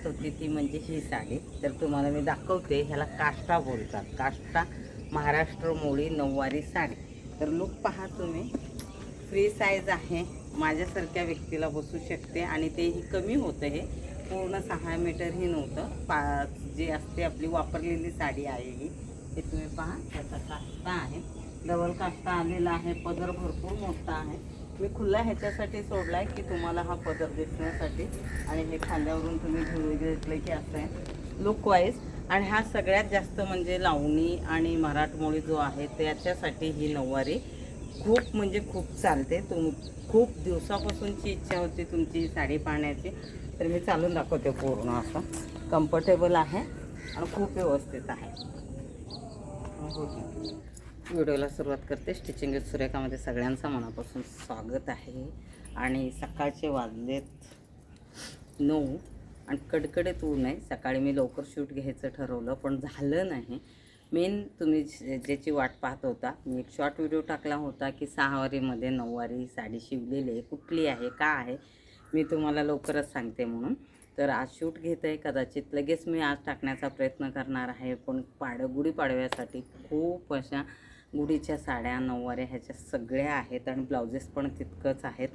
वाट होती ती म्हणजे ही साडी. तर तुम्हाला मी दाखवते ह्याला काष्टा बोलतात. काष्टा महाराष्ट्र मोळी नऊवारी साडी. तर लुक पहा तुम्ही. फ्री साईज आहे. माझ्यासारख्या व्यक्तीला बसू शकते आणि तेही कमी होतं हे. पूर्ण सहा मीटरही नव्हतं. पा जे असते आपली वापरलेली साडी आहे ही. हे तुम्ही पहा. त्याचा काष्टा आहे. डबल काष्टा आलेला आहे. पदर भरपूर मोठा आहे. मी खुला ह्याच्यासाठी सोडला आहे की तुम्हाला हा पदर दिसण्यासाठी. आणि हे खांद्यावरून तुम्ही घेऊन घेतलं की असं आहे लुक वाईज आणि हा सगळ्यात जास्त म्हणजे लावणी आणि मराठमोळी जो आहे त्याच्यासाठी ही नऊवारी खूप म्हणजे खूप चालते. तुम खूप दिवसापासूनची इच्छा होती तुमची साडी पाहण्याची. तर मी चालून दाखवते पूर्ण असं. कम्फर्टेबल आहे आणि खूप व्यवस्थित आहे. व्हिडिओला सुरुवात करते. स्टिचिंग विथ सुरेखामध्ये सगळ्यांचं मनापासून स्वागत आहे. आणि सकाळचे वाजलेत नऊ आणि कडकडीत ऊन आहे. सकाळी मी लवकर शूट घ्यायचं ठरवलं पण झालं नाही. मेन तुम्ही ज्याची वाट पाहत होता मी एक शॉर्ट व्हिडिओ टाकला होता की सहावारीमध्ये नऊवारी साडी शिवलेली आहे. कुठली आहे? का आहे? मी तुम्हाला लवकरच सांगते म्हणून. तर आज शूट घेत आहे कदाचित लगेच मी आज टाकण्याचा प्रयत्न करणार आहे पण पाड गुढीपाडव्यासाठी खूप अशा गुढीच्या साड्या नऊवाऱ्या ह्याच्या सगळ्या आहेत आणि ब्लाउजेस पण तितकंच आहेत.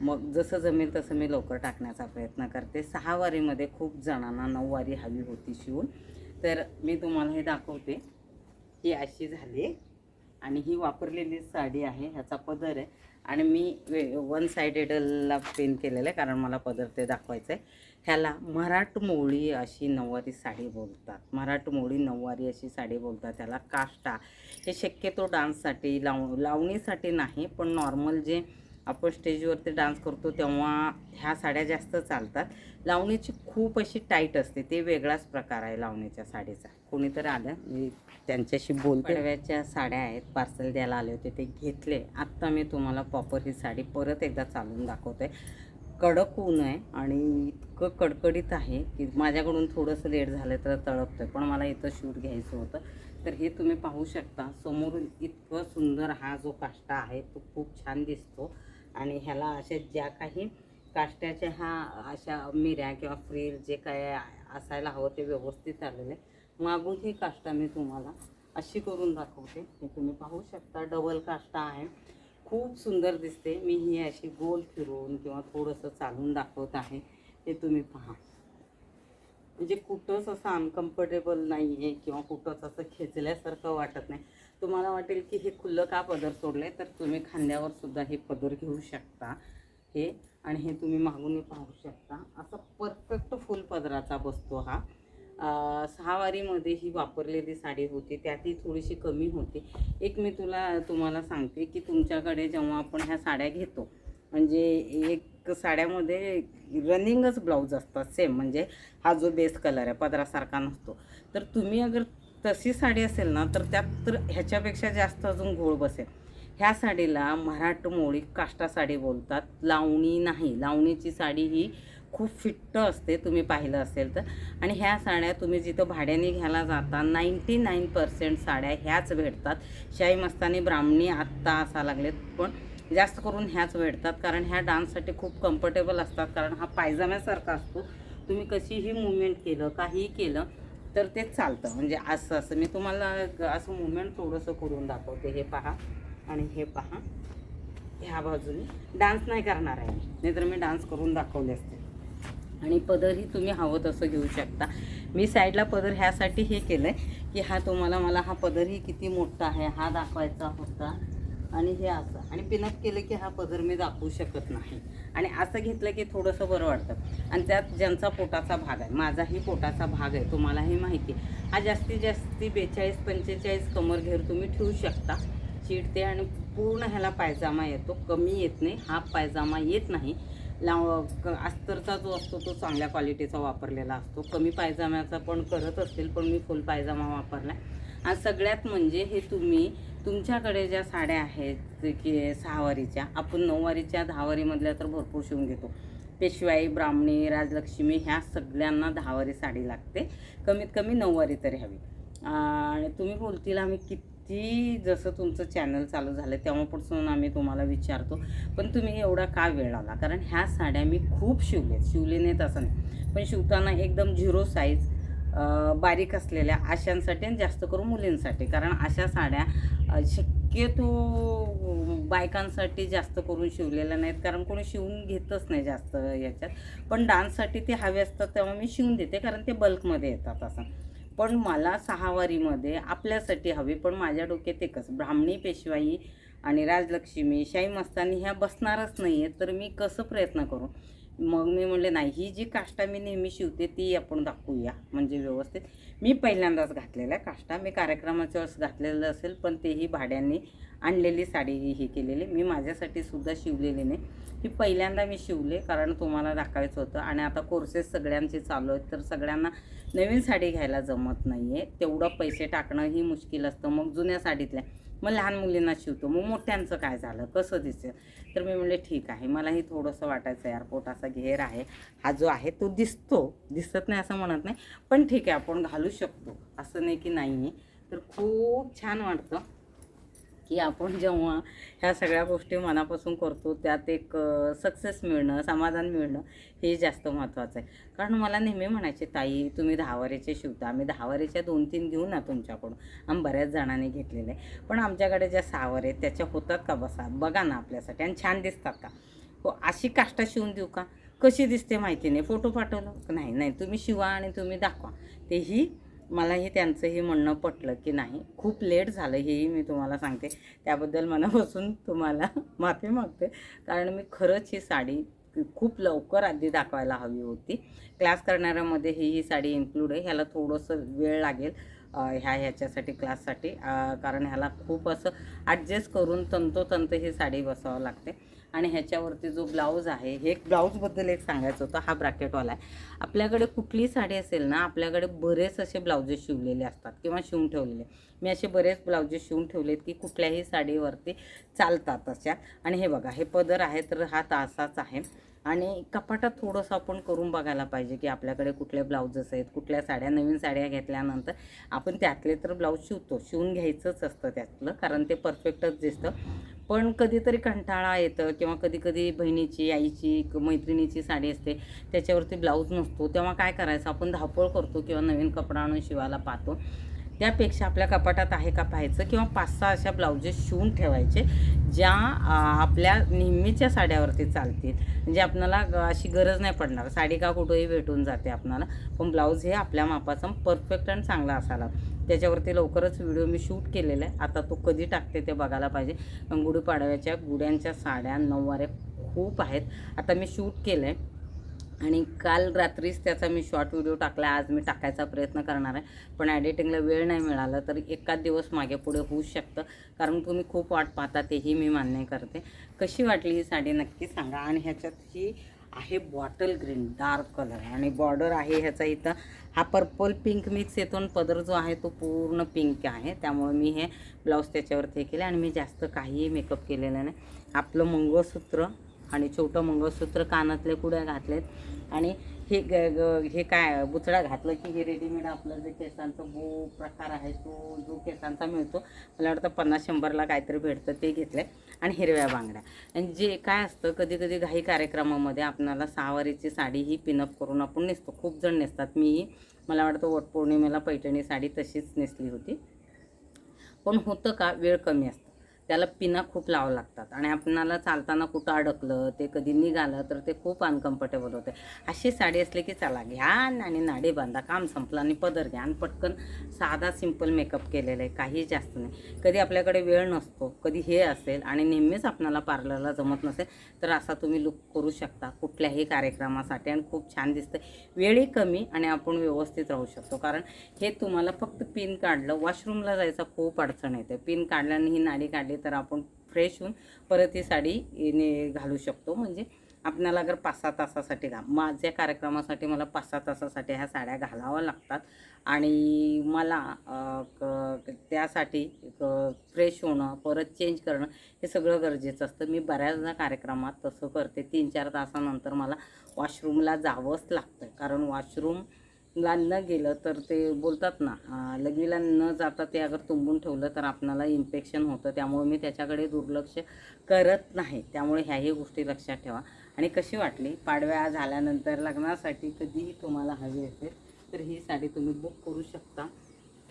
मग जसं जमेल तसं मी लवकर टाकण्याचा प्रयत्न करते. सहावारीमध्ये खूप जणांना नऊवारी हवी होती शिवून. तर मी तुम्हाला हे दाखवते. ही अशी झाली आणि ही वापरलेली साडी आहे. ह्याचा पदर आहे. आणि मी वे वन सायडेडला पेन केलेलं आहे कारण मला पदर ते दाखवायचं आहे ह्याला मराठमोळी अशी नऊवारी साडी बोलतात. मराठमोळी नऊवारी अशी साडी बोलतात. त्याला काष्टा हे शक्यतो डान्ससाठी लाव लावणीसाठी नाही पण नॉर्मल जे आपण स्टेजवरती डान्स करतो तेव्हा ह्या साड्या जास्त चालतात. लावणीची खूप अशी टाईट असते. ते वेगळाच प्रकार आहे लावणीच्या साडीचा. कोणीतरी आलं मी त्यांच्याशी बोलते. पडव्याच्या साड्या आहेत. पार्सल द्यायला आले होते ते घेतले. आत्ता मी तुम्हाला प्रॉपर ही साडी परत एकदा चालून दाखवते. कडक ऊन आहे आणि इतकं कडकडीत आहे की माझ्याकडून थोडंसं लेट झालं तर तळपतं पण मला इथं शूट घ्यायचं होतं. तर हे तुम्ही पाहू शकता. समोरून इतकं सुंदर हा जो काष्टा आहे तो खूप छान दिसतो. आणि ह्याला अशा ज्या काही काष्ट्याच्या ह्या अशा मिऱ्या किंवा फ्रील जे काय असायला हवं ते व्यवस्थित आलेले आहे मागून ही काष्टा मी तुम्हाला अशी करून दाखवते. हे तुम्ही पाहू शकता. डबल काष्टा आहे. खूप सुंदर दिसते. मी ही अशी गोल फिरून किंवा थोडंसं चालून दाखवत आहे. ते तुम्ही पहा. म्हणजे कुठंच असं अनकम्फर्टेबल नाही आहे किंवा कुठंच असं खेचल्यासारखं वाटत नाही. तुम्हाला वाटेल की हे खुल्लं का पदर सोडले तर तुम्ही खांद्यावर सुद्धा हे पदर घेऊ शकता. हे आणि हे तुम्ही मागूनही पाहू शकता. असं परफेक्ट फुल पदराचा बसतो हा. सहावारीमध्ये ही वापरलेली साडी होती त्यातही थोडीशी कमी होती. एक मी तुला तुम्हाला सांगते की तुमच्याकडे जेव्हा आपण ह्या साड्या घेतो म्हणजे एक साड्यामध्ये रनिंगच ब्लाऊज असतात सेम म्हणजे हा जो बेस कलर आहे पदरासारखा नसतो. तर तुम्ही अगर तशी साडी असेल ना तर त्यात तर ह्याच्यापेक्षा जास्त अजून घोळ बसेल. ह्या साडीला मराठमोळी काष्टा साडी बोलतात लावणी नाही. लावणीची साडी ही खूप फिट्ट असते तुम्ही पाहिलं असेल तर. आणि ह्या साड्या तुम्ही जिथं भाड्याने घ्यायला जाता नाईंटी नाईन पर्सेंट साड्या ह्याच भेटतात. शाही मस्तानी ब्राह्मणी आत्ता असा लागलेत पण जास्त करून ह्याच भेटतात. कारण ह्या डान्ससाठी खूप कम्फर्टेबल असतात. कारण हा पायजाम्यासारखा असतो. तुम्ही कशीही मुवमेंट केलं काहीही केलं तर ते चालतं. म्हणजे असं असं. मी तुम्हाला असं मुवमेंट थोडंसं करून दाखवते. हे पहा आणि हे पहा. ह्या बाजूने. डान्स नाही करणार आहे नाहीतर मी डान्स करून दाखवले असते. आणि पदरही तुम्ही हवं तसं घेऊ शकता. मी साईडला पदर ह्यासाठी हे केलं आहे की हा तुम्हाला मला हा पदरही किती मोठा आहे हा दाखवायचा होता आणि हे असं. आणि पिनअप केलं की हा पदर मी दाखवू शकत नाही. आणि असं घेतलं की थोडंसं बरं वाटतं. आणि त्यात ज्यांचा पोटाचा भाग आहे माझाही पोटाचा भाग आहे तुम्हालाही माहिती आहे. हा जास्तीत जास्ती बेचाळीस पंचेचाळीस कमर घेर तुम्ही ठेवू शकता. चिडते आणि पूर्ण ह्याला पायजामा येतो. कमी येत नाही हा पायजामा येत नाही. लाव क- अस्तरचा जो असतो तो चांगल्या क्वालिटीचा वापरलेला असतो. कमी पायजाम्याचा पण करत असतील पण मी फुल पायजामा वापरला आणि सगळ्यात म्हणजे हे तुम्ही तुमच्याकडे ज्या साड्या आहेत की सहावारीच्या आपण नऊवारीच्या दहावारीमधल्या तर भरपूर शिवून घेतो. पेशवाई ब्राह्मणी राजलक्ष्मी ह्या सगळ्यांना दहावारी साडी लागते. कमीत कमी नऊवारी तरी हवी. आणि तुम्ही बोलतील आम्ही किती किती जसं तुमचं चॅनल चालू झालं तेव्हापासून आम्ही तुम्हाला विचारतो. पण तुम्ही एवढा का वेळ आला? कारण ह्या साड्या मी खूप शिवलेत. शिवले नाहीत असं नाही. पण शिवताना एकदम झिरो साईज बारीक असलेल्या अशांसाठी आणि जास्त करून मुलींसाठी. कारण अशा साड्या शक्यतो बायकांसाठी जास्त करून शिवलेल्या नाहीत. कारण कोणी शिवून घेतच नाही जास्त याच्यात. पण डान्ससाठी ते हवे असतात तेव्हा मी शिवून देते. कारण ते बल्कमध्ये येतात असं. पण मला सहावारीमध्ये आपल्यासाठी हवी पण माझ्या डोक्यात एकच ब्राह्मणी पेशवाई आणि राजलक्ष्मी शाही मस्तानी ह्या बसणारच नाही आहेत तर मी कसं प्रयत्न करू? मग मी म्हणले नाही ही जी काष्टा मी नेहमी शिवते ती आपण दाखवूया. म्हणजे व्यवस्थित. मी पहिल्यांदाच घातलेला आहे काष्टा. मी कार्यक्रमाच्या वेळेस घातलेलं असेल पण तेही भाड्यांनी आणलेली साडी ही केलेली. मी माझ्यासाठी सुद्धा शिवलेली नाही. ही पहिल्यांदा मी शिवले कारण तुम्हाला दाखवायचं होतं. आणि आता कोर्सेस सगळ्यांचे चालू आहेत तर सगळ्यांना नवीन साडी घ्यायला जमत नाही आहे तेवढं पैसे टाकणंही मुश्किल असतं. मग जुन्या साडीतल्या मग लहान मुलींना शिवतो. मग मोठ्यांचं काय झालं? कसं दिसेल? तर मी म्हणले ठीक आहे मलाही थोडंसं वाटायचं यार असा घेर आहे हा जो आहे तो दिसतो दिसत नाही असं म्हणत नाही पण ठीक आहे आपण घालू शकतो. असं नाही की नाही आहे तर खूप छान वाटतं. की आपण जेव्हा ह्या सगळ्या गोष्टी मनापासून करतो त्यात एक सक्सेस मिळणं समाधान मिळणं हे जास्त महत्त्वाचं आहे. कारण मला नेहमी म्हणायचे ताई तुम्ही दहावारीचे शिवता. आम्ही दहावारीच्या दोन तीन घेऊ ना तुमच्याकडून. आम्ही बऱ्याच जणांनी घेतलेले आहे. पण आमच्याकडे ज्या सहावर आहेत त्याच्या होतात का बसा? बघा ना आपल्यासाठी. आणि छान दिसतात का? हो अशी काष्टा शिवून देऊ का? कशी दिसते माहिती नाही. फोटो पाठवलं? नाही नाही. तुम्ही शिवा आणि तुम्ही दाखवा. तेही मलाही त्यांचंही म्हणणं पटलं की नाही खूप लेट झालं हेही मी तुम्हाला सांगते. त्याबद्दल मनापासून तुम्हाला माफी मागते. कारण मी खरंच ही साडी खूप लवकर आधी दाखवायला हवी होती. क्लास करणाऱ्यामध्ये ही ही साडी इन्क्लूड आहे. ह्याला थोडंसं वेळ लागेल ह्या ह्याच्यासाठी क्लाससाठी कारण ह्याला खूप असं ॲडजस्ट करून तंतोतंत ही साडी बसावं लागते. आणि ह्याच्यावरती जो ब्लाऊज आहे हे ब्लाऊजबद्दल एक सांगायचं होतं हा ब्रॅकेटवाला आहे. आपल्याकडे कुठली साडी असेल ना आपल्याकडे बरेच असे ब्लाउजेस शिवलेले असतात किंवा शिवून ठेवलेले. मी असे बरेच ब्लाउजेस शिवून ठेवलेत की कुठल्याही साडीवरती चालतात अशा. आणि हे बघा हे पदर आहे तर हा तासाच आहे. आणि कपाटात थोडंसं आपण करून बघायला पाहिजे की आपल्याकडे कुठले ब्लाउजेस आहेत कुठल्या साड्या नवीन साड्या घेतल्यानंतर आपण त्यातले तर ब्लाऊज शिवतो. शिवून घ्यायचंच असतं त्यातलं कारण ते परफेक्टच दिसतं. पण कधीतरी कंटाळा येतं किंवा कधी कधी बहिणीची आईची क- मैत्रिणीची साडी असते त्याच्यावरती ब्लाऊज नसतो तेव्हा काय करायचं? आपण धावपळ करतो किंवा नवीन कपडा आणून शिवायला पाहतो. त्यापेक्षा आपल्या कपाटात आहे का पाहायचं? किंवा पाच सहा अशा ब्लाउजेस शिवून ठेवायचे ज्या आपल्या नेहमीच्या साड्यावरती चालतील. म्हणजे आपणाला अशी गरज नाही पडणार. साडी का कुठंही भेटून जाते आपणाला. पण ब्लाऊज हे आपल्या मापाचा परफेक्ट आणि चांगला असायला त्याच्यावरती लवकरच व्हिडिओ मी शूट केलेला आहे. आता तो कधी टाकते ते बघायला पाहिजे. पण गुढीपाडव्याच्या गुड्यांच्या साड्या नऊवाऱ्या खूप आहेत. आता मी शूट केलं आहे आणि काल रात्रीच त्याचा मी शॉर्ट व्हिडिओ टाकला आज मी टाकायचा प्रयत्न करणार आहे. पण ॲडिटिंगला वेळ नाही मिळाला तर एकाच दिवस मागे पुढे होऊ शकतं. कारण तुम्ही खूप वाट पाहता तेही मी मान्य करते. कशी वाटली ही साडी नक्की सांगा. आणि ह्याच्यात ही आहे बॉटल ग्रीन डार्क कलर. आणि बॉर्डर आहे ह्याचा इथं. हा पर्पल पिंक मिक्स येतो आणि पदर जो आहे तो पूर्ण पिंक आहे. त्यामुळे मी हे ब्लाऊज त्याच्यावरती हे केले आणि मी जास्त काहीही मेकअप केलेलं नाही. आपलं मंगळसूत्र आणि छोटं मंगळसूत्र कानातले कुड्या घातलेत. आणि हे ग ग हे काय बुचडा घातलं की हे रेडीमेड आपलं जे केसांचा बो प्रकार आहे तो जो केसांचा मिळतो. मला वाटतं पन्नास शंभरला काहीतरी भेटतं ते घेतलं आहे आणि हिरव्या बांगड्या. आणि जे काय असतं कधी कधी घाई कार्यक्रमामध्ये आपणाला सहावारीची साडी ही पिनअप करून आपण नेसतो. खूप जण नेसतात. मीही मला वाटतं वटपौर्णिमेला पैठणी साडी तशीच नेसली होती. पण होतं का? वेळ कमी असतो. त्याला पिना खूप लावावं लागतात. आणि आपणाला चालताना कुठं अडकलं ते कधी निघालं तर ते खूप अनकम्फर्टेबल होते. अशी साडी असली की चला घ्या आणि नाडी बांधा. काम संपलं आणि पदर घ्या आणि पटकन साधा सिंपल मेकअप केलेला आहे. काही जास्त नाही. कधी आपल्याकडे वेळ नसतो कधी हे असेल आणि नेहमीच आपणाला पार्लरला जमत नसेल तर असा तुम्ही लुक करू शकता कुठल्याही कार्यक्रमासाठी आणि खूप छान दिसतं वेळही कमी आणि आपण व्यवस्थित राहू शकतो. कारण हे तुम्हाला फक्त पिन काढलं वॉशरूमला जायचा खूप अडचण येते. पिन काढल्याने ही नाडी काढली तर आपण फ्रेश होऊन परत ही साडी ने घालू शकतो. म्हणजे आपल्याला अगर पाच सहा तासासाठी घा माझ्या कार्यक्रमासाठी मला पाच सहा तासासाठी ह्या साड्या घालाव्या लागतात. आणि मला क- त्यासाठी फ्रेश होणं परत चेंज करणं हे सगळं गरजेचं असतं. मी बऱ्याचदा कार्यक्रमात तसं करते. तीन चार तासानंतर मला वॉशरूमला जावंच लागतं. कारण वॉशरूम न गेलं तर ते बोलतात ना अं, लघवीला न जाता ते अगर तुंबून ठेवलं तर आपणाला इन्फेक्शन होतं. त्यामुळे मी त्याच्याकडे दुर्लक्ष करत नाही. त्यामुळे ह्याही गोष्टी लक्षात ठेवा. आणि कशी वाटली? पाडव्या झाल्यानंतर लग्नासाठी कधीही तुम्हाला हवी असेल तर ही साडी तुम्ही बुक करू शकता.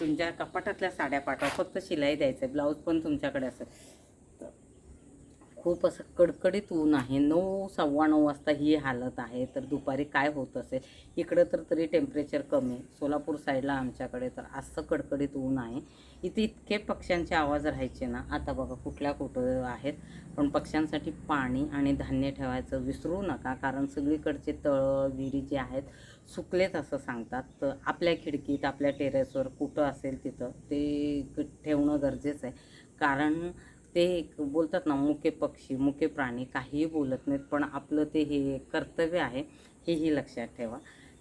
तुमच्या कपाटातल्या साड्या पाठवा. फक्त शिलाई द्यायचं आहे ब्लाऊज पण तुमच्याकडे असेल. खूप असं कडकडीत ऊन आहे. नऊ सव्वा नऊ वाजता ही हालत आहे. तर दुपारी काय होत असेल? इकडं तर तरी टेम्परेचर कमी आहे. सोलापूर साईडला आमच्याकडे तर असं कडकडीत ऊन आहे. इथे इतके पक्ष्यांचे आवाज राहायचे ना आता बघा कुठल्या कुठं आहेत. पण पक्ष्यांसाठी पाणी आणि धान्य ठेवायचं विसरू नका. कारण सगळीकडचे तळं विहिरी जे आहेत सुकलेत असं सांगतात. तर आपल्या खिडकीत आपल्या टेरेसवर कुठं असेल तिथं ते ठेवणं गरजेचं आहे. कारण ते एक बोलतात ना मुके पक्षी मुके प्राणी काहीही बोलत नाहीत पण आपलं ते हे कर्तव्य आहे हेही लक्षात ठेवा.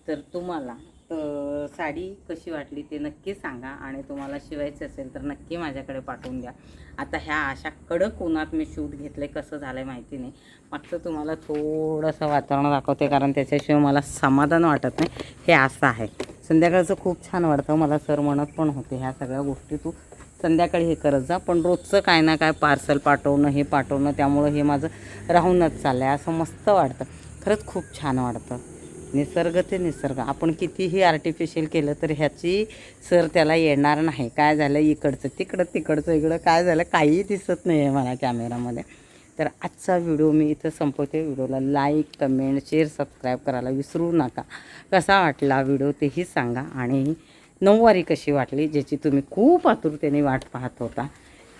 तर तुम्हाला तर साडी कशी वाटली ते नक्की सांगा आणि तुम्हाला शिवायचं असेल तर नक्की माझ्याकडे पाठवून द्या. आता ह्या अशा कडक उन्हात मी शूट घेतलं आहे कसं झालं आहे माहिती नाही. मागचं तुम्हाला थोडंसं वातावरण दाखवते कारण त्याच्याशिवाय मला समाधान वाटत नाही. हे असं आहे. संध्याकाळचं खूप छान वाटतं मला सर म्हणत पण होते ह्या सगळ्या गोष्टी तू संध्याकाळी हे करत जा पण रोजचं काय ना काय पार्सल पाठवणं हे पाठवणं त्यामुळं हे माझं राहूनच चाललं आहे असं मस्त वाटतं. खरंच खूप छान वाटतं. निसर्ग ते निसर्ग. आपण कितीही आर्टिफिशियल केलं तर ह्याची सर त्याला येणार नाही. काय झालं? इकडचं तिकडं तिकडचं इकडं. काय झालं? काहीही दिसत नाही आहे मला कॅमेरामध्ये तर आजचा व्हिडिओ मी इथं संपवते. व्हिडिओला लाईक कमेंट शेअर सबस्क्राईब करायला विसरू नका. कसा वाटला व्हिडिओ तेही सांगा. आणि नऊवारी कशी वाटली ज्याची तुम्ही खूप आतुरतेने वाट पाहत होता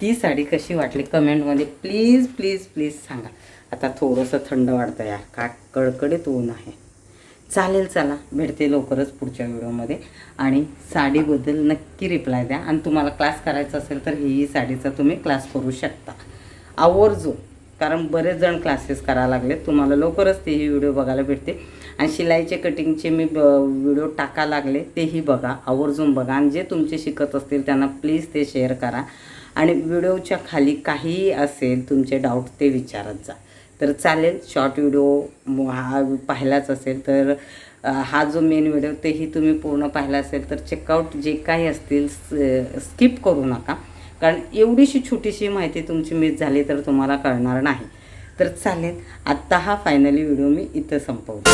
ती साडी कशी वाटली कमेंटमध्ये प्लीज प्लीज प्लीज सांगा. आता थोडंसं थंड वाटतं यार का कडकडीत ऊन आहे. चालेल चला भेटते लवकरच पुढच्या व्हिडिओमध्ये. आणि साडीबद्दल नक्की रिप्लाय द्या. आणि तुम्हाला क्लास करायचा असेल तर ही साडीचा तुम्ही क्लास करू शकता. आवर्जून कारण बरेच जण क्लासेस करायला लागले तुम्हाला लवकरच तेही व्हिडिओ बघायला भेटते आणि शिलाईचे कटिंगचे मी ब व्हिडिओ टाका लागले तेही बघा आवर्जून बघा. आणि जे तुमचे शिकत असतील त्यांना प्लीज ते शेअर करा. आणि व्हिडिओच्या खाली काहीही असेल तुमचे डाऊट ते विचारत जा. तर चालेल शॉर्ट व्हिडिओ हा पाहिलाच असेल तर हा जो मेन व्हिडिओ तेही तुम्ही पूर्ण पाहिला असेल तर चेकआउट जे काही असतील स्किप करू नका. कारण एवढीशी छोटीशी माहिती तुमची मिस झाली तर तुम्हाला कळणार नाही. तर चालेल. आत्ता हा फायनली व्हिडिओ मी इथं संपवतो.